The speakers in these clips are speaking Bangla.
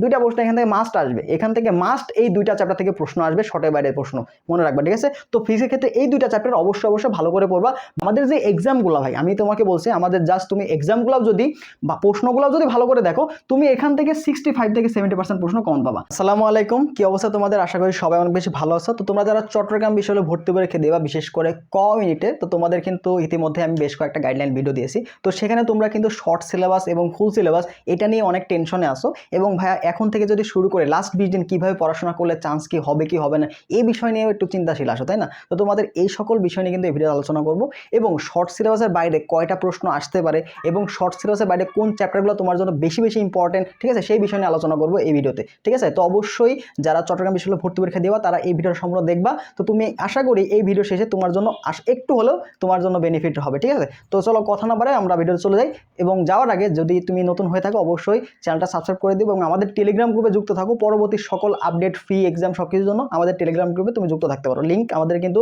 দুইটা প্রশ্ন এখান থেকে মাস্ট আসবে। এখান থেকে মাস্ট এই দুইটা চ্যাপ্টার থেকে প্রশ্ন আসবে শর্টের বাইরের প্রশ্ন। মনে রাখবা, ঠিক আছে? তো ফিজিক্সের ক্ষেত্রে এই দুইটা চ্যাপ্টার অবশ্যই অবশ্যই ভালো করে পড়বা। আমাদের যে এক্সামগুলো ভাই, আমি তোমাকে বলছি, আমাদের জাস্ট তুমি এক্সামগুলো যদি বা প্রশ্নগুলো যদি ভালো করে দেখো, তুমি এখান থেকে সিক্সটি ফাইভ থেকে সেভেন্টি পার্সেন্ট প্রশ্ন কম পাবা। আসসালামু আলাইকুম, কি অবস্থা তোমাদের? আশা করি সবাই অনেক বেশি ভালো আছো। তো তোমরা যারা চট্টগ্রাম বিশ্ববিদ্যালয়ে ভর্তি করে পরীক্ষা দেবা, বিশেষ করে ক ইউনিটে তো তোমাদের কিন্তু ইতিমধ্যে আমি বেশ কয়েকটা গাইডলাইন ভিডিও দিয়েছি। তো সেখানে তোমরা কিন্তু শর্ট সিলেবাস এবং ফুল সিলেবাস এটা নিয়ে অনেক টেনশনে আসো এবং ভাইয়া এখন থেকে যদি শুরু করে লাস্ট বিশ দিন কীভাবে পড়াশোনা করলে চান্স কি হবে কি হবে না, এই বিষয় নিয়ে একটু চিন্তাশীল আসো, তাই না? তো তোমাদের এই সকল বিষয় নিয়ে কিন্তু এই ভিডিও আলোচনা করব এবং শর্ট সিলেবাসের বাইরে কয়টা প্রশ্ন আসতে পারে এবং শর্ট সিলেবাসের বাইরে কোন চ্যাপ্টারগুলো তোমার জন্য বেশি বেশি ইম্পর্টেন্ট ঠিক আছে? সেই বিষয় নিয়ে আলোচনা করব এই ভিডিওতে, ঠিক আছে? তো অবশ্যই যারা চট্টগ্রাম বিশ্ববিদ্যালয়ে ভর্তি পরীক্ষা দেওয়া, তারা এই ভিডিওর সম্পূর্ণ দেখবা। তো তুমি আশা করি এই ভিডিও শেষে তোমার জন্য আস- একটু হলেও তোমার জন্য বেনিফিট হবে, ঠিক আছে? তো চলো কথা না বাড়ায় আমরা ভিডিওতে চলে যাই এবং যাওয়ার আগে যদি তুমি নতুন হয়ে থাকো, অবশ্যই চ্যানেলটা সাবস্ক্রাইব করে দিও এবং আমাদের টেলিগ্রাম গ্রুপে যুক্ত থাকো। পরবর্তী সকল আপডেট ফ্রি এক্সাম সব কিছুর জন্য আমাদের টেলিগ্রাম গ্রুপে তুমি যুক্ত থাকতে পারো। লিঙ্ক আমাদের কিন্তু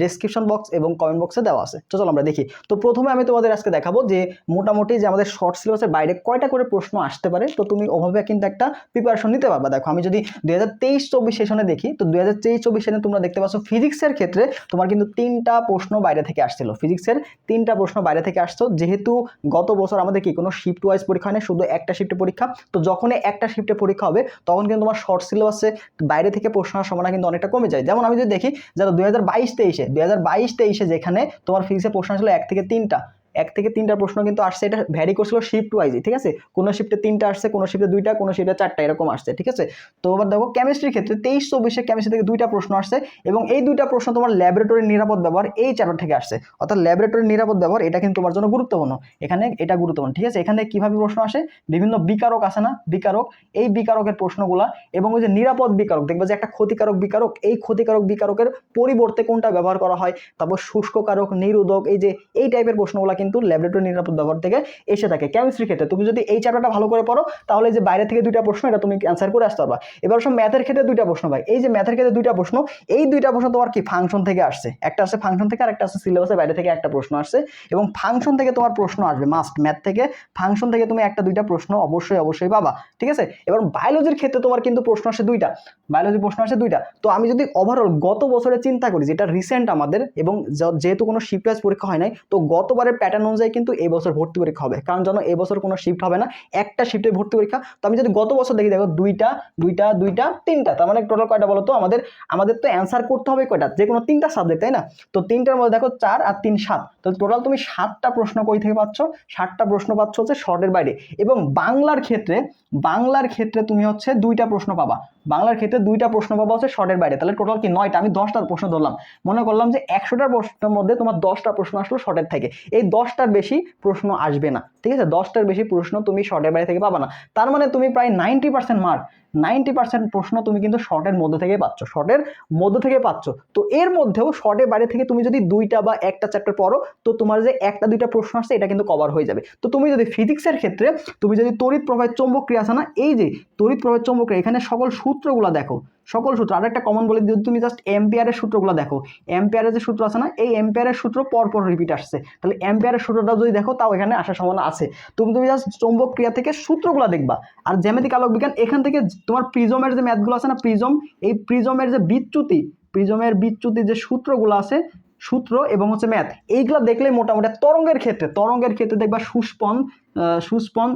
ডেসক্রিপশন বক্স এবং কমেন্ট বক্সে দেওয়া আছে। তো চলো আমরা দেখি। তো প্রথমে আমি তোমাদের আজকে দেখাবো যে মোটামুটি যে আমাদের শর্ট সিলেবাসের বাইরে কয়টা করে প্রশ্ন আসতে পারে, তো তুমি ওভাবে কিন্তু একটা প্রিপারেশন নিতে পারবা। দেখো, আমি যদি দুই হাজার তেইশ চব্বিশ সেশনে দেখি, তো দুই হাজার তেইশ চব্বিশ সেশনে তোমরা দেখতে পাচ্ছ ফিজিক্সের ক্ষেত্রে তোমার কিন্তু তিনটা প্রশ্ন বাইরে থেকে আসছিল। ফিজিক্সের তিনটা প্রশ্ন বাইরে থেকে আসতো। যেহেতু গত বছর আমাদের কি কোনো শিফট ওয়াইজ পরীক্ষা নেই শুধু একটা শিফটে পরীক্ষা, তো যখনই একটা শিফটে পরীক্ষা হবে, তখন কিন্তু তোমার শর্ট সিলেবাসে বাইরে থেকে প্রশ্ন আসার সম্ভাবনা কিন্তু অনেকটা কমে যায়। যেমন আমি যদি দেখি, যারা দুই হাজার বাইশ তেইশে, দুই হাজার বাইশ তেইশে যেখানে তোমার ফিজিক্সে প্রশ্ন ছিল এক থেকে তিনটা এক থেকে তিনটা প্রশ্ন কিন্তু আসছে, এটা ভ্যারি করছিল শিফট ওয়াইজে ঠিক আছে? কোনো শিফটে তিনটা আসছে, কোনো শিফটে দুইটা, কোনো শিফটে চারটা, এরকম আসছে, ঠিক আছে? তো এবার দেখো কেমিস্ট্রির ক্ষেত্রে তেইশ চব্বিশে কেমিস্ট্রি থেকে দুইটা প্রশ্ন আসছে এবং এই দুইটা প্রশ্ন তোমার ল্যাবরেটরির নিরাপদ ব্যবহার এই চ্যাপ্টার থেকে আসছে। অর্থাৎ ল্যাবরেটরির নিরাপদ ব্যবহার এটা কিন্তু তোমার জন্য গুরুত্বপূর্ণ। এখানে এটা গুরুত্বপূর্ণ, ঠিক আছে? এখানে কীভাবে প্রশ্ন আসে? বিভিন্ন বিকারক আসে না? বিকারক, এই বিকারকের প্রশ্নগুলা এবং ওই যে নিরাপদ বিকারক, দেখবে যে একটা ক্ষতিকারক বিকারক, এই ক্ষতিকারক বিকারকের পরিবর্তে কোনটা ব্যবহার করা হয়? তারপর শুষ্ক কারক, নিরোধক, এই যে এই টাইপের প্রশ্নগুলো কিন্তু ল্যাবরেটরি নিরাপদ ব্যবহার থেকে এসে থাকে। কেমিস্ট্রির ক্ষেত্রে তুমি যদি এই চ্যাপ্টারটা ভালো করে পড়ো, তাহলে যে বাইরে থেকে দুইটা প্রশ্ন, এটা তুমি অ্যান্সার করে আসতে পারবা। এবার সব ম্যাথের ক্ষেত্রে দুইটা প্রশ্ন ভাই। এই যে ম্যাথের ক্ষেত্রে দুইটা প্রশ্ন, এই দুইটা প্রশ্ন তোমার কি ফাংশন থেকে আসছে? একটা আসছে ফাংশন থেকে আর একটা আসছে সিলেবাসের বাইরে থেকে একটা প্রশ্ন আসছে। এবং ফাংশন থেকে তোমার প্রশ্ন আসবে মাস্ট ম্যাথ থেকে। ফাংশন থেকে তুমি একটা দুইটা প্রশ্ন অবশ্যই অবশ্যই পাবা। ঠিক আছে? এবার বায়োলজির ক্ষেত্রে তোমার কিন্তু প্রশ্ন আসে দুইটা। বায়োলজি প্রশ্ন আসে দুইটা। তো আমি যদি ওভারঅল গত বছরে চিন্তা করি, যেটা রিসেন্ট আমাদের, এবং যেহেতু কোনো শিফট পরীক্ষা হয় নাই, তো গতবারের প্যাটার্ন অনুযায়ী কিন্তু এই বছর ভর্তি পরীক্ষা হবে। কারণ জানো, এই বছর কোনো শিফট হবে না। একটা শিফটে ভর্তি পরীক্ষা। তো আমি যদি গত বছর দেখি, দেখো, দুইটা দুইটা দুইটা, তিনটা, তার মানে টোটাল কয়টা বলো তো? আমাদের আমাদের তো অ্যান্সার করতে হবে কয়টা? যে কোনো তিনটা সাবজেক্ট তাই না? তো তিনটার মধ্যে দেখো চার আর তিন সাত। তো টোটাল তুমি সাতটা প্রশ্ন কই থেকে পাচ্ছ? সাতটা প্রশ্ন পাচ্ছ হচ্ছে শর্টের বাইরে। এবং বাংলার ক্ষেত্রে বাংলার ক্ষেত্রে তুমি হচ্ছে দুইটা প্রশ্ন পাবা। বাংলার ক্ষেত্রে দুইটা প্রশ্ন পাবা হচ্ছে শর্টের বাইরে। তাহলে টোটাল কি নয়টা? আমি দশটা প্রশ্ন ধরলাম। মনে করলাম যে একশোটার প্রশ্নের মধ্যে তোমার দশটা প্রশ্ন আসলো শর্টের থেকে। এই দশটার বেশি প্রশ্ন আসবে না। ঠিক আছে? দশটার বেশি প্রশ্ন তুমি শর্টের বাইরে থেকে পাবা না। তার মানে তুমি প্রায় ninety percent mark ninety percent প্রশ্ন তুমি কিন্তু শর্টের মধ্যে থেকে পাচ্ছ, শর্টের মধ্যে থেকে পাচ্ছ। তো এর মধ্যেও শর্টের বাইরে থেকে তুমি যদি দুইটা বা একটা চ্যাপ্টার পড়ো, তো তোমার যে একটা দুইটা প্রশ্ন আসছে, এটা কিন্তু কভার হয়ে যাবে। তো তুমি যদি ফিজিক্সের ক্ষেত্রে, তুমি যদি তড়িৎ প্রবাহের চৌম্বক ক্রিয়া আছে না, এই যে তড়িৎ প্রবাহের চৌম্বক ক্রিয়া, এখানে সকল সূত্রগুলো দেখো, সকল সূত্র আর একটা কমন বলে তুমি জাস্ট এম্পিয়ারের সূত্রগুলো দেখো এম্পিয়ারের যে সূত্র আছে না, এই এম্পিয়ারের সূত্র পরপর রিপিট আসছে। তাহলে এম্পিয়ারের সূত্রটা যদি দেখো, তাও এখানে আসার সম্ভাবনা আছে। তুমি তুমি জাস্ট চৌম্বক ক্রিয়া থেকে সূত্রগুলো দেখবা, আর জ্যামিতিক আলোক বিজ্ঞান এখান থেকে তোমার প্রিজমের যে ম্যাথগুলো আছে না প্রিজম এই প্রিজমের যে বিচ্যুতি প্রিজমের বিচ্যুতি যে সূত্রগুলো আছে, সূত্র এবং হচ্ছে ম্যাথ এইগুলো দেখলে মোটামুটি, তরঙ্গের ক্ষেত্রে তরঙ্গের ক্ষেত্রে দেখবা সুস্পন সুস্পন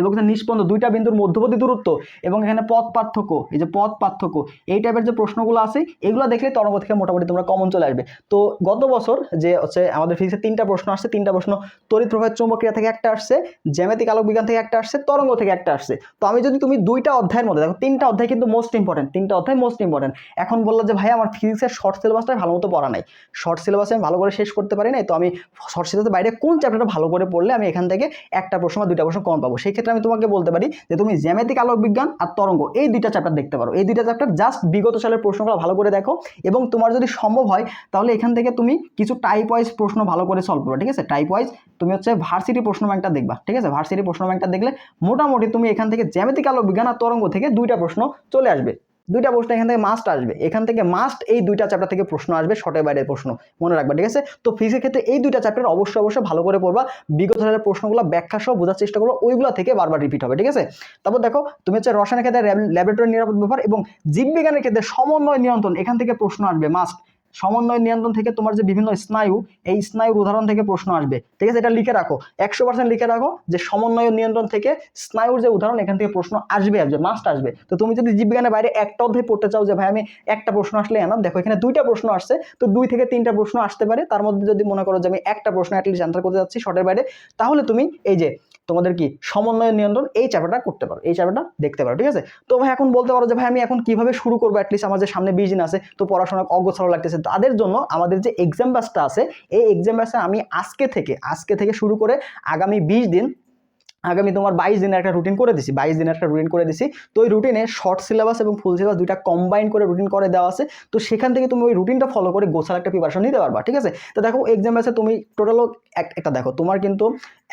এবং নিষ্পন্দ, দুইটা বিন্দুর মধ্যবর্তী দূরত্ব এবং এখানে পথ পার্থক্য, এই যে পথ পার্থক্য, এই টাইপের যে প্রশ্নগুলো আছে, এগুলো দেখলে তরঙ্গ থেকে মোটামুটি তোমরা কমন চলে আসবে। তো গত বছর যে হচ্ছে আমাদের ফিজিক্সে তিনটা প্রশ্ন আসছে, তিনটা প্রশ্ন তড়িৎ প্রবাহের চৌম্বক্রিয়া থেকে একটা আসছে, জ্যামিতিক আলোক বিজ্ঞান থেকে একটা আসছে, তরঙ্গ থেকে একটা আসছে। তো আমি যদি তুমি দুইটা অধ্যায়ের মধ্যে, দেখো তিনটা অধ্যায় কিন্তু মোস্ট ইম্পর্টেন্ট তিনটা অধ্যায় মোস্ট ইম্পর্টেন্ট এখন বলল যে ভাই আমার ফিজিক্সের শর্ট সিলেবাসটাই ভালো মতো পড়া নাই। শর্ট সিলেবাসে আমি ভালো করে শেষ করতে পারি নাই। তো আমি শর্ট সিলেবাসের বাইরে কোন চ্যাপ্টারটা ভালো করে পড়লে আমি এখান থেকে একটা প্রশ্ন বা দুইটা প্রশ্ন কম পাবো? সেই ক্ষেত্রে আমি তোমাকে বলতে পারি যে তুমি জ্যামিতিক আলোক বিজ্ঞান আর তরঙ্গ, এই দুইটা চ্যাপ্টার দেখতে পারো। এই দুইটা চ্যাপ্টার জাস্ট বিগত সালের প্রশ্নগুলো ভালো করে দেখো এবং তোমার যদি সম্ভব হয়, তাহলে এখান থেকে তুমি কিছু টাইপ ওয়াইজ প্রশ্ন ভালো করে সলভ করো, ঠিক আছে? টাইপ ওয়াইজ তুমি হচ্ছে ভার্সিটি প্রশ্ন ব্যাংকটা দেখবা, ঠিক আছে? ভার্সিটি প্রশ্ন ব্যাংকটা দেখলে মোটামুটি তুমি এখান থেকে জ্যামিতিক আলোক বিজ্ঞান আর তরঙ্গ থেকে দুইটা প্রশ্ন চলে আসবে। দুইটা প্রশ্ন এখান থেকে মাস্ট আসবে। এখান থেকে মাস্ট এই দুইটা চ্যাপ্টার থেকে প্রশ্ন আসবে শর্টের বাইরের প্রশ্ন। মনে রাখবে, ঠিক আছে? তো ফিজিক্সের ক্ষেত্রে এই দুইটা চ্যাপ্টার অবশ্যই অবশ্যই ভালো করে পড়বা। বিগত সালের প্রশ্নগুলো ব্যাখ্যা সহ বোঝার চেষ্টা করব। ওইগুলো থেকে বারবার রিপিট হবে, ঠিক আছে? তারপর দেখো, তুমি হচ্ছে রসায়নের ক্ষেত্রে ল্যাবরেটরি নিরাপদ ব্যাপার এবং জীববিজ্ঞানের ক্ষেত্রে সমন্বয় নিয়ন্ত্রণ, এখান থেকে প্রশ্ন আসবে মাস্ট সমন্বয় নিয়ন্ত্রণ থেকে তোমার যে বিভিন্ন স্নায়ু, এই স্নায়ুর উদাহরণ থেকে প্রশ্ন আসবে। ঠিক আছে? এটা লিখে রাখো। একশো পার্সেন্ট লিখে রাখো যে সমন্বয় নিয়ন্ত্রণ থেকে স্নায়ুর যে উদাহরণ, এখান থেকে প্রশ্ন আসবে আসবে মাস্ট আসবে। তো তুমি যদি জীববিজ্ঞানের বাইরে একটা অধ্যায় পড়তে চাও যে, ভাই, আমি একটা প্রশ্ন আসলে এনাম দেখো, এখানে দুইটা প্রশ্ন আসছে। তো দুই থেকে তিনটা প্রশ্ন আসতে পারে। তার মধ্যে যদি মনে করো যে, আমি একটা প্রশ্ন অ্যাটলিস্ট অ্যান্সার করতে যাচ্ছি শর্টের বাইরে, তাহলে তুমি এই যে তোমাদের কি সমন্বয় নিয়ন্ত্রণ এই চ্যাপ্টারটা করতে পারো, এই চ্যাপ্টারটা দেখতে পারো, ঠিক আছে? তো ভাই, এখন বলতে পারো যে ভাই, আমি এখন কীভাবে শুরু করব? অ্যাটলিস্ট আমাদের সামনে বিশ দিন আছে, তো পড়াশোনা অগোছালো লাগতেছে। তাদের জন্য আমাদের যে এক্সাম ব্যাসটা আছে, এই এক্সাম ব্যাচটা আমি আজকে থেকে আজকে থেকে শুরু করে আগামী বিশ দিন আগামী তোমার বাইশ দিনের একটা রুটিন করে দিছি, বাইশ দিনের একটা রুটিন করে দিছি। তো ওই রুটিনে শর্ট সিলেবাস এবং ফুল সিলেবাস দুইটা কম্বাইন করে রুটিন করে দেওয়া আছে। তো সেখান থেকে তুমি ওই রুটিনটা ফলো করে গোছাল একটা প্রিপারেশন নিতে পারবা, ঠিক আছে? তো দেখো এক্সাম আছে তুমি টোটাল একটা দেখো, তোমার কিন্তু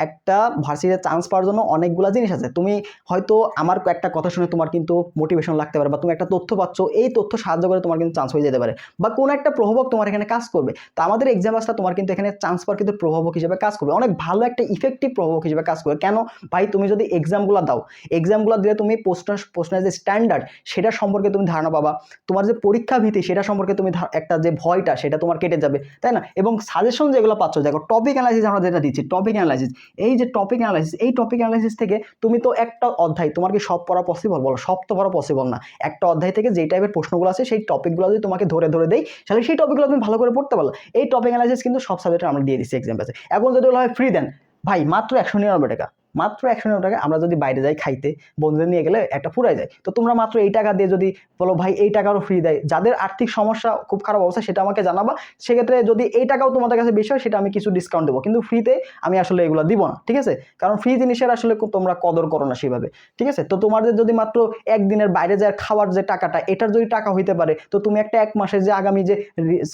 একটা ভার্সিটিতে চান্স পাওয়ার জন্য অনেকগুলো জিনিস আছে। তুমি হয়তো আমার একটা কথা শুনে তোমার কিন্তু মোটিভেশন লাগতে পারে বা তুমি একটা তথ্য পাচ্ছ, এই তথ্য সাহায্য করে তোমার কিন্তু চান্স হয়ে যেতে পারে বা কোনো একটা প্রভাবক তোমার এখানে কাজ করবে। তো আমাদের এক্সাম আসটা তোমার কিন্তু এখানে চান্স পাওয়ার কিন্তু প্রভাবক হিসেবে কাজ করবে, অনেক ভালো একটা ইফেক্টিভ প্রভাবক হিসেবে কাজ করবে। কেন? ভাই, তুমি যদি এক্সামগুলো দাও এক্সামগুলো দিলে তুমি প্রশ্ন প্রশ্নের যে স্ট্যান্ডার্ড সেটা সম্পর্কে তুমি ধারণা পাবা। তোমার যে পরীক্ষা ভীতি, সেটা সম্পর্কে তুমি একটা যে ভয়টা, সেটা তোমার কেটে যাবে, তাই না? এবং সাজেশন যেগুলো পাচ্ছ, দেখো টপিক অ্যানালাইসিস আমরা যেটা দিচ্ছি টপিক অ্যানালাইসিস এই যে টপিক অ্যানালাইসিস এই টপিক অ্যানালাইসিস থেকে তুমি তো একটা অধ্যায়, তোমার কি সব পড়া পসিবল বলো? সব তো পড়া পসিবল না। একটা অধ্যায় থেকে যেই টাইপের প্রশ্নগুলো আছে, সেই টপিকগুলো যদি তোমাকে ধরে ধরে দেই, তাহলে সেই টপিকগুলো তুমি ভালো করে পড়তে পারল এই টপিক অ্যানালাইসিস কিন্তু সব সাবজেক্টে আমরা দিয়ে দিচ্ছি এক্সাম পেছে এখন যদি বলা হয় ফ্রি দেন, ভাই, মাত্র একশো নিরানব্বই টাকা। মাত্র একশো নিরানব্বই টাকা আমরা যদি বাইরে যাই খাইতে, বন্ধুদের নিয়ে গেলে একটা ফুরাই যায়। তো তোমরা মাত্র এই টাকা দিয়ে যদি বলো, ভাই, এই টাকারও ফ্রি দেয়। যাদের আর্থিক সমস্যা, খুব খারাপ অবস্থা, সেটা আমাকে জানাবা। সেক্ষেত্রে যদি এই টাকাও তোমাদের কাছে বেশি হয়, সেটা আমি কিছু ডিসকাউন্ট দেবো। কিন্তু ফ্রিতে আমি আসলে এগুলো দিব না, ঠিক আছে? কারণ ফ্রি জিনিসের আসলে তোমরা কদর করো না সেভাবে, ঠিক আছে? তো তোমাদের যদি মাত্র একদিনের বাইরে যায় খাওয়ার যে টাকাটা, এটার যদি টাকা হইতে পারে, তো তুমি একটা এক মাসের যে আগামী যে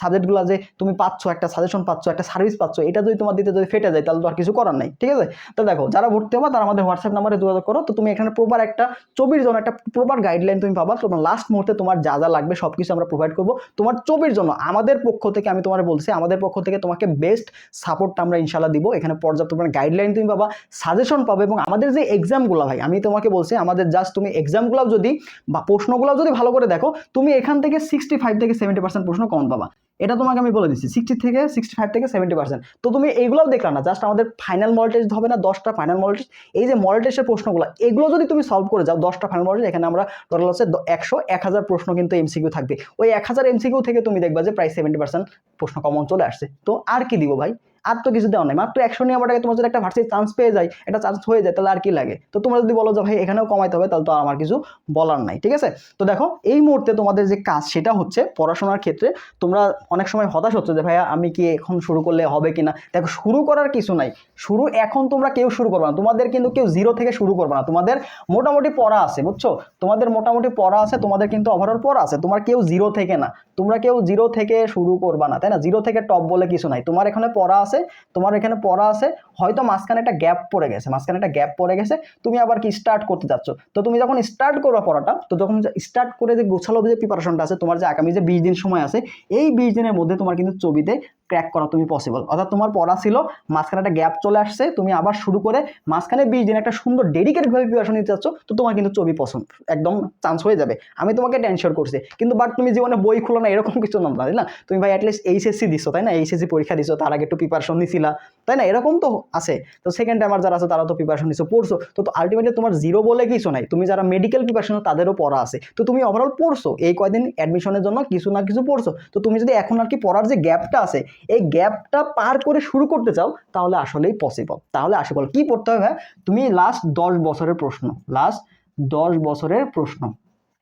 সাবজেক্টগুলো যে তুমি পাচ্ছ, একটা সাজেশন পাচ্ছ, একটা সার্ভিস পাচ্ছ, এটা যদি তোমার দিতে যদি ফেটে যায়, তাহলে তো আর কিছু করার নাই, ঠিক আছে? তো দেখো, যারা ভর্তি হবা, তারা আমাদের হোয়াটসঅ্যাপ নাম্বারে যোগাযোগ করো। তো তুমি এখানে প্রপার একটা চব্বিশ জন একটা প্রপার গাইডলাইন তুমি পাবা। তোমার লাস্ট মুহূর্তে তোমার যা যা লাগবে সব কিছু আমরা প্রোভাইড করব। তোমার চব্বিশ জন্য আমাদের পক্ষ থেকে আমি তোমার বলছি, আমাদের পক্ষ থেকে তোমাকে বেস্ট সাপোর্টটা আমরা ইনশাল্লাহ দিব। এখানে পর্যাপ্ত পরিমাণ গাইডলাইন তুমি পাবা সাজেশন পাবে এবং আমাদের যে এক্সামগুলো ভাই, আমি তোমাকে বলছি, আমাদের জাস্ট তুমি এক্সামগুলো যদি বা প্রশ্নগুলো যদি ভালো করে দেখো, তুমি এখান থেকে সিক্সটি ফাইভ থেকে সেভেন্টি পার্সেন্ট প্রশ্ন কমন পাবা। এটা তোমাকে আমি বলে দিচ্ছি সিক্সটি থেকে সিক্সটি ফাইভ থেকে সেভেন্টি পার্সেন্ট তো তুমি এইগুলোও দেখলা না জাস্ট আমাদের ফাইনাল মল টেস্ট হবে না, দশটা ফাইনাল মল টেস্ট এই যে মল টেস্টের প্রশ্নগুলো, এগুলো যদি তুমি সলভ করে যাও, দশটা ফাইনাল মল টেস্ট এখানে আমরা টোটাল হচ্ছে একশো, এক হাজার প্রশ্ন কিন্তু এমসিকিউ থাকবে। ওই এক হাজার এমসিকিউ থেকে তুমি দেখবা যে প্রায় সেভেন্টি পার্সেন্ট প্রশ্ন কমন চলে আসছে। তো আর কি দিব ভাই? আর তো কিছু দেওয়া নাই। মাত্র একশো নিয়ে আমার তোমার যদি একটা ভার্সিটি চান্স পেয়ে যায় একটা চান্স হয়ে যায়, তাহলে আর কি লাগে? তো তোমরা যদি বলো যে, ভাই, এখানেও কমাইতে হবে তাহলে তো আমার কিছু বলার নাই, ঠিক আছে? তো দেখো, এই মুহূর্তে তোমাদের যে কাজ, সেটা হচ্ছে পড়াশোনার ক্ষেত্রে তোমরা অনেক সময় হতাশ হচ্ছে যে, ভাইয়া, আমি কি এখন শুরু করলে হবে কিনা? দেখো, শুরু করার কিছু নাই। শুরু এখন তোমরা কেউ শুরু করবে না। তোমাদের কিন্তু কেউ জিরো থেকে শুরু করবে না। তোমাদের মোটামুটি পড়া আছে, বুঝছ? তোমাদের মোটামুটি পড়া আছে, তোমাদের কিন্তু ওভারঅল পড়া আছে। তোমার কেউ জিরো থেকে না। তোমরা কেউ জিরো থেকে শুরু করবা না, তাই না? জিরো থেকে টপ বলে কিছু নাই। তোমার এখানে পড়া আছে, তোমার এখানে পড়া আছে, হয়তো মাঝখানে একটা গ্যাপ পড়ে গেছে, মাঝখানে একটা গ্যাপ পড়ে গেছে, তুমি আবার কি স্টার্ট করতে যাচ্ছ? তো তুমি যখন স্টার্ট করো পড়াটা, তো তখন স্টার্ট করে যে গোছালো যে প্রিপারেশনটা আছে, তোমার যে আগামী যে বিশ দিন সময় আছে, এই বিশ দিনের মধ্যে তোমার কিন্তু ছবিতে ক্র্যাক করা, তুমি পসিবল অর্থাৎ তোমার পড়া ছিল, মাঝখানে একটা গ্যাপ চলে আসছে, তুমি আবার শুরু করে মাঝখানে বিশ দিন একটা সুন্দর ডেডিকেটেডভাবে প্রিপারেশন নিতে চাচ্ছ, তো তোমার কিন্তু ছবি পছন্দ, একদম চান্স হয়ে যাবে। আমি তোমাকে টেনশন করছি, কিন্তু বাট তুমি জীবনে বই খুলো না, এরকম কিছু না, তাই না? তুমি ভাই অ্যাটলিস্ট এইচএসসি দিছো, তাই না? এইচএসসি পরীক্ষা দিছো, তার আগে একটু প্রিপারেশন নিছিলা, তাই না? এরকম তো আছে। তো সেকেন্ড টাইমার যারা আছে তারা তো প্রিপারেশন নিছো, পড়ছো। তো আলটিমেটলি তোমার জিরো বলে কিছু নাই। তুমি যারা মেডিকেল প্রিপারেশন তাদেরও পড়া আছে। তো তুমি ওভারঅল পড়ছো, এই কয়দিন অ্যাডমিশনের জন্য কিছু না কিছু পড়ছো। তো তুমি যদি এখন আর কি পড়ার যে গ্যাপটা আছে এই গ্যাপটা পার করে শুরু করতে চাও, তাহলে আসলেই পসিবল তাহলে আসে বল কি পড়তে হবে? তুমি লাস্ট দশ বছরের প্রশ্ন লাস্ট দশ বছরের প্রশ্ন।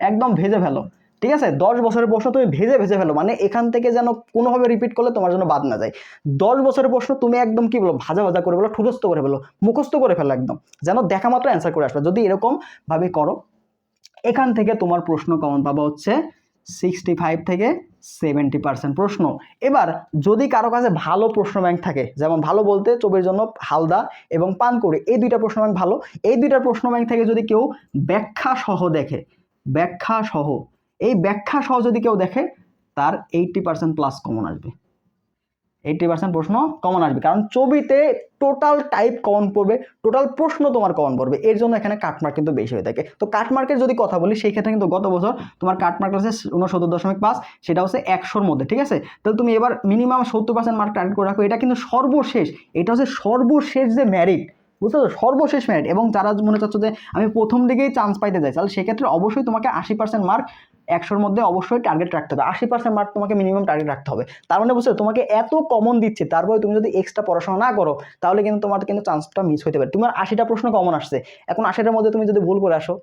একদম ভেজে ফেলো, ঠিক আছে? দশ বছরের প্রশ্ন তুমি ভেজে ভেজে ফেলো। মানে এখান থেকে যেন কোনোভাবে রিপিট করলে তোমার জন্য বাদ না যায়। দশ বছরের প্রশ্ন তুমি একদম কি বলো? ভাজা ভাজা করে ফেলো ঠুরস্ত করে ফেলো, মুখস্থ করে ফেলো একদম। যেন দেখা মাত্র অ্যান্সার করে আসবে। যদি এরকম ভাবে করো, এখান থেকে তোমার প্রশ্ন কমন পাবা হচ্ছে সিক্সটি ফাইভ থেকে সেভেন্টি পার্সেন্ট প্রশ্ন। এবার যদি কারও কাছে ভালো প্রশ্ন ব্যাংক থাকে, যেমন ভালো বলতে চোখের জন্য হালদা এবং পানকুড়ি, এই দুইটা প্রশ্ন ব্যাংক ভালো। এই দুইটা প্রশ্ন ব্যাংক থেকে যদি কেউ ব্যাখ্যা সহ দেখে, ব্যাখ্যা সহ, এই ব্যাখ্যা সহ যদি কেউ দেখে, তার এইটটি পার্সেন্ট প্লাস কমন আসবে। এইটটি পার্সেন্ট প্রশ্ন কমন আসবে। কারণ ছবিতে টোটাল টাইপ কমন পড়বে টোটাল প্রশ্ন তোমার কমন পড়বে। এর জন্য এখানে কাটমার্ক কিন্তু বেশি হয়ে থাকে। তো কাটমার্কের যদি কথা বলি, সেই ক্ষেত্রে কিন্তু গত বছর তোমার কাটমার্ক আছে উনসত্তর দশমিক পাঁচ, সেটা হচ্ছে একশোর মধ্যে, ঠিক আছে? তাহলে তুমি এবার মিনিমাম সত্তর পার্সেন্ট মার্ক টার্গেট করে রাখো। এটা কিন্তু সর্বশেষ, এটা হচ্ছে সর্বশেষ যে ম্যারিট বুঝতে পারছ? সর্বশেষ মেরিট এবং যারা মনে চাচ্ছ যে আমি প্রথম দিকেই চান্স পাইতে যাই তাহলে সেক্ষেত্রে অবশ্যই তোমাকে আশি পার্সেন্ট মার্ক একশোর মধ্যে অবশ্যই টার্গেট রাখতে হবে। আশি পার্সেন্ট মার্ক তোমাকে মিনিমাম টার্গেট রাখতে হবে। তার মানে বুঝছ, তোমাকে এত কমন দিচ্ছে, তারপরে তুমি যদি এক্সট্রা পড়াশোনা না করো, তাহলে কিন্তু তোমার কিন্তু চান্সটা মিস হতে পারে। তোমার আশিটা প্রশ্ন কমন আসছে। এখন আশিটার মধ্যে তুমি যদি ভুল করে আসো,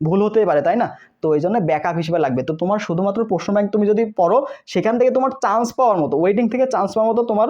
ভুল হতেই পারে, তাই না? তো এই জন্য ব্যাকআপ হিসেবে লাগবে। তো তোমার শুধুমাত্র প্রশ্ন ব্যাংক তুমি যদি পড়ো, সেখান থেকে তোমার চান্স পাওয়ার মতো ওয়েটিং থেকে চান্স পাওয়ার মতো তোমার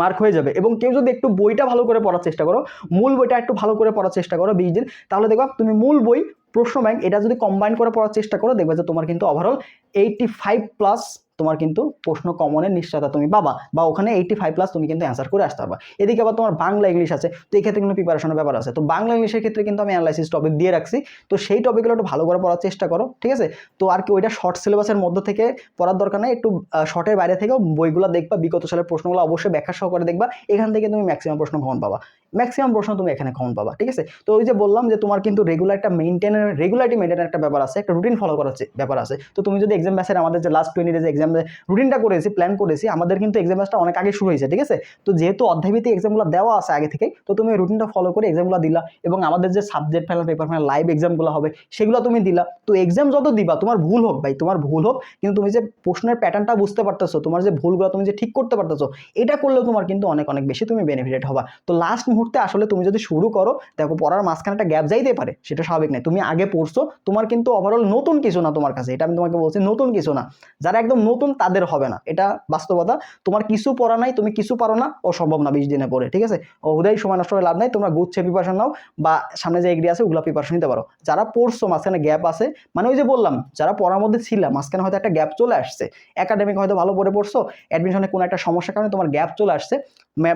মার্ক হয়ে যাবে। এবং কেউ যদি একটু বইটা ভালো করে পড়ার চেষ্টা করো, মূল বইটা একটু ভালো করে পড়ার চেষ্টা করো, বিশ দিন, তাহলে দেখবা তুমি মূল বই প্রশ্ন ব্যাংক এটা যদি কম্বাইন করে পড়ার চেষ্টা করো, দেখবে যে তোমার কিন্তু ওভারঅল এইটটি ফাইভ প্লাস তোমার কিন্তু প্রশ্ন কমনের নিশ্চয়তা তুমি পাবা বা ওখানে এইটি ফাইভ প্লাস তুমি কিন্তু অ্যান্সার করে আসতে পারবা। এদিকে আবার তোমার বাংলা ইংলিশ আছে, তো এই ক্ষেত্রে কিন্তু প্রিপারেশনের ব্যাপার আছে। তো বাংলা ইংলিশের ক্ষেত্রে কিন্তু আমি অ্যানালাইসিস টপিক দিয়ে রাখছি। তো সেই টপিকগুলো একটু ভালো করে পড়ার চেষ্টা করো, ঠিক আছে? তো আর কি ওইটা শর্ট সিলেবাসের মধ্যে থেকে পড়ার দরকার নেই। একটু শর্টের বাইরে থেকেও বইগুলো দেখবা, বিগত সালের প্রশ্নগুলো অবশ্যই ব্যাখ্যা সহকারে দেখবা। এখান থেকে তুমি ম্যাক্সিমাম প্রশ্ন কমন পাবা। ম্যাক্সিমাম প্রশ্ন তুমি এখানে কমন পাবা, ঠিক আছে? তো ওই যে বললাম যে তোমার কিন্তু রেগুলার একটা মেনটেনের রেগুলারিটি মেনটেনের একটা ব্যাপার আছে, একটা রুটিন ফলো করার ব্যাপার আছে। তো তুমি যদি এক্সাম ব্যাসের আমাদের যে লাস্ট টোয়েন্টি ডেজ এক্সাম রুটিনটা করেছি প্ল্যান করেছি, আমাদের কিন্তু এক্সাম ব্যাসটা অনেক আগে শুরু হয়েছে, ঠিক আছে? তো যেহেতু অধ্যায়ভিত্তিক এক্সামগুলো দেওয়া আছে আগে থেকেই, তো তুমি রুটিনটা ফলো করে এক্সামগুলো দিলা এবং আমাদের যে subject final paper final live এক্সামগুলো হবে, সেগুলো তুমি দিলা। তো এক্সাম যত দিবা, তোমার ভুল হোক ভাই, তোমার ভুল হোক, কিন্তু তুমি যে প্রশ্নের প্যাটার্নটা বুঝতে পারতেছো, তোমার যে ভুলগুলো তুমি যে ঠিক করতে পারতেছো, এটা করলেও তোমার কিন্তু অনেক অনেক বেশি তুমি বেনিফিটেড হবা। তো লাস্ট মুহূর্তে আসলে তুমি যদি শুরু করো, দেখো পড়ার মাঝখানে একটা গ্যাপ যাইতে পারে, সেটা স্বাভাবিক নয়। তুমি আগে পড়ছো, তোমার কিন্তু ওভারঅল নতুন কিছু না তোমার কাছে, এটা আমি তোমাকে বলছি, নতুন কিছু না। যারা একদম নতুন তাদের হবে না। এটা বাস্তবতা। তোমার কিছু পড়া নাই, তুমি কিছু পারো না ও সম্ভব না বিশ দিনে পরে ঠিক আছে? ও সময় নষ্ট করে লাভ নাই, তোমরা গুচ্ছে প্রিপারেশন নাও বা সামনে যে এগ্রি আছে ওগুলো প্রিপারেশন নিতে পারো। যারা পড়ছো, মাঝখানে গ্যাপ আছে মানে ওই যে বললাম, যারা পড়ার মধ্যে ছিলাম মাঝখানে হয়তো একটা গ্যাপ চলে আসছে। একাডেমিক হয়তো ভালো পড়ে পড়ছো অ্যাডমিশনে কোনো একটা সমস্যার কারণে তোমার গ্যাপ চলে আসছে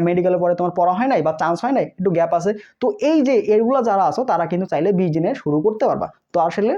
মেডিকেলে পরে তোমার পড়া হয় নাই বা চান্স হয় নাই, একটু গ্যাপ আছে। তো এই যে এগুলো যারা আছো, তারা কিন্তু চাইলে বিশ দিনে শুরু করতে পারবা। তো আসলে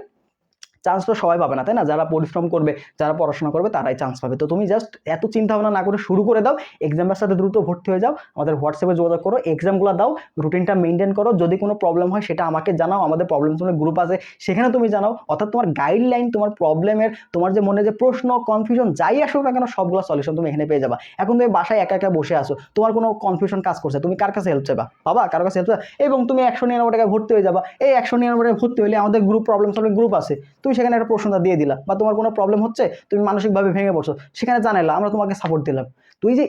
চান্স তো সবাই পাবে না, তাই না? যারা পরিশ্রম করবে, যারা পড়াশোনা করবে, তারাই চান্স পাবে। তো তুমি জাস্ট এত চিন্তা ভাবনা না করে শুরু করে দাও এক্সামের সাথে দ্রুত ভর্তি হয়ে যাও, আমাদের হোয়াটসঅ্যাপে যোগাযোগ করো এক্সামগুলো দাও রুটিনটা মেনটেন করো, যদি কোনো প্রবলেম হয় সেটা আমাকে জানাও, আমাদের প্রবলেম সলভিং গ্রুপ আছে, সেখানে তুমি জানাও, অর্থাৎ তোমার গাইডলাইন তোমার প্রবলেমের তোমার যে মনে যে প্রশ্ন কনফিউশন যাই আসুক না কেন, সবগুলো সলিউশন তুমি এখানে পেয়ে যাবা। এখন তুমি বাসায় একা একা বসে আসো তোমার কোনো কনফিউশন কাজ করছে, তুমি কার কাছে হেল্প চাইবা? বাবা, কার কাছে হেল্প এবং তুমি একশো নিরানব্বই টাকায় ভর্তি হয়ে যাবা। এই একশো নিরানব্বই টাকায় ভর্তি হলে আমাদের গ্রুপ প্রবলেম সলভিং গ্রুপ আছে। তুমি সেখানে একটা প্রশ্নটা দিয়ে দিলা, বা তোমার কোনো প্রবলেম হচ্ছে, তুমি মানসিকভাবে ভেঙে পড়ছো, সেখানে জানাইলা, আমরা তোমাকে সাপোর্ট দিলাম। তুই যে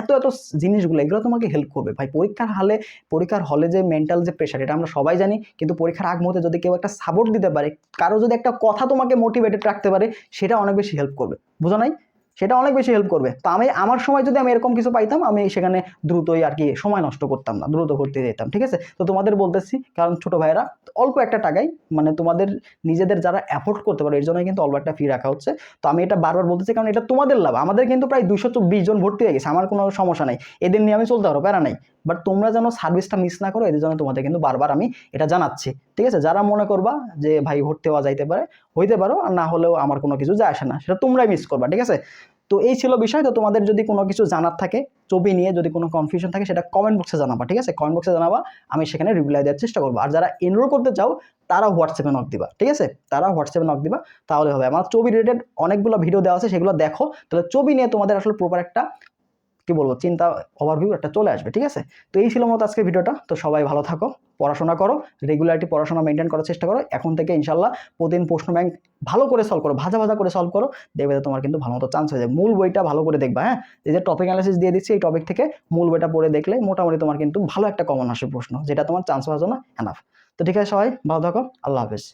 এত এত জিনিসগুলো, এগুলো তোমাকে হেল্প করবে। ভাই, পরীক্ষার হলে পরীক্ষার হলে যে মেন্টাল যে প্রেশার এটা আমরা সবাই জানি, কিন্তু পরীক্ষার আগ মুহূর্তে যদি কেউ একটা সাপোর্ট দিতে পারে, কারও যদি একটা কথা তোমাকে মোটিভেটেড রাখতে পারে, সেটা অনেক বেশি হেল্প করবে। বুঝো নাই? সেটা অনেক বেশি হেল্প করবে। তো আমি আমার সময় যদি আমি এরকম কিছু পাইতাম, আমি সেখানে দ্রুতই আর কি সময় নষ্ট করতাম না, দ্রুত করতে যেতাম, ঠিক আছে? তো তোমাদের বলতেছি, কারণ ছোট ভাইয়েরা, অল্প একটা টাকায় মানে তোমাদের নিজেদের যারা অ্যাফোর্ড করতে পারে, এর জন্য কিন্তু অল্প একটা ফি রাখা হচ্ছে। তো আমি এটা বারবার বলতেছি, কারণ এটা তোমাদের লাভ। আমাদের কিন্তু প্রায় দুশো চব্বিশ জন ভর্তি হয়ে গেছে, আমার কোনো সমস্যা নাই। এদের নিয়ে আমি চলতে পারো প্যারা নাই। বাট তোমরা যেন সার্ভিসটা মিস না করো, এদের জন্য তোমাদের কিন্তু বারবার আমি এটা জানাচ্ছি। ঠিক আছে? যারা মনে করবা যে, ভাই ভর্তি হওয়া যাইতে পারে, হইতে পারো, আর না হলেও আমার কোনো কিছু যায় আসে না। সেটা তোমরাই মিস করবা, ঠিক আছে? তো এই ছিল বিষয়। তো তোমাদের যদি কোনো কিছু জানার থাকে, ছবি নিয়ে যদি কোনো কনফিউশন থাকে, সেটা কমেন্ট বক্সে জানাবা, ঠিক আছে? কমেন্ট বক্সে জানাবা, আমি সেখানে রিপ্লাই দেওয়ার চেষ্টা করব। আর যারা এনরোল করতে চাও তারা হোয়াটসঅ্যাপে নক দিবা, ঠিক আছে? তারা হোয়াটসঅ্যাপে নক দিবা, তাহলে হবে। আমার ছবি রিলেটেড অনেকগুলো ভিডিও দেওয়া আছে, সেগুলো দেখো। তাহলে ছবি নিয়ে তোমাদের আসলে প্রপার একটা কি বলব, চিন্তা ওভারভিউ একটা চলে আসবে, ঠিক আছে? তো এই ছিল মতো আজকে ভিডিওটা। তো সবাই ভালো থাকো, পড়াশোনা করো রেগুলারিটি পড়াশোনা মেনটেন করার চেষ্টা করো। এখন থেকে ইনশাল্লাহ প্রতিদিন প্রশ্ন ব্যাংক ভালো করে সলভ করো, ভাজা ভাজা করে সলভ করো, দেখবে তোমার কিন্তু ভালো মতো চান্স হয়ে যায়। মূল বইটা ভালো করে দেখবা হ্যাঁ? এই যে টপিক অ্যানালিসিস দিয়ে দিচ্ছি, এই টপিক থেকে মূল বইটা পড়ে দেখলে মোটামুটি তোমার কিন্তু ভালো একটা কমন আসে প্রশ্ন, যেটা তোমার চান্স হওয়ার জন্য এনাফ তো ঠিক আছে সবাই, ভালো থাকো, আল্লাহ হাফেজ।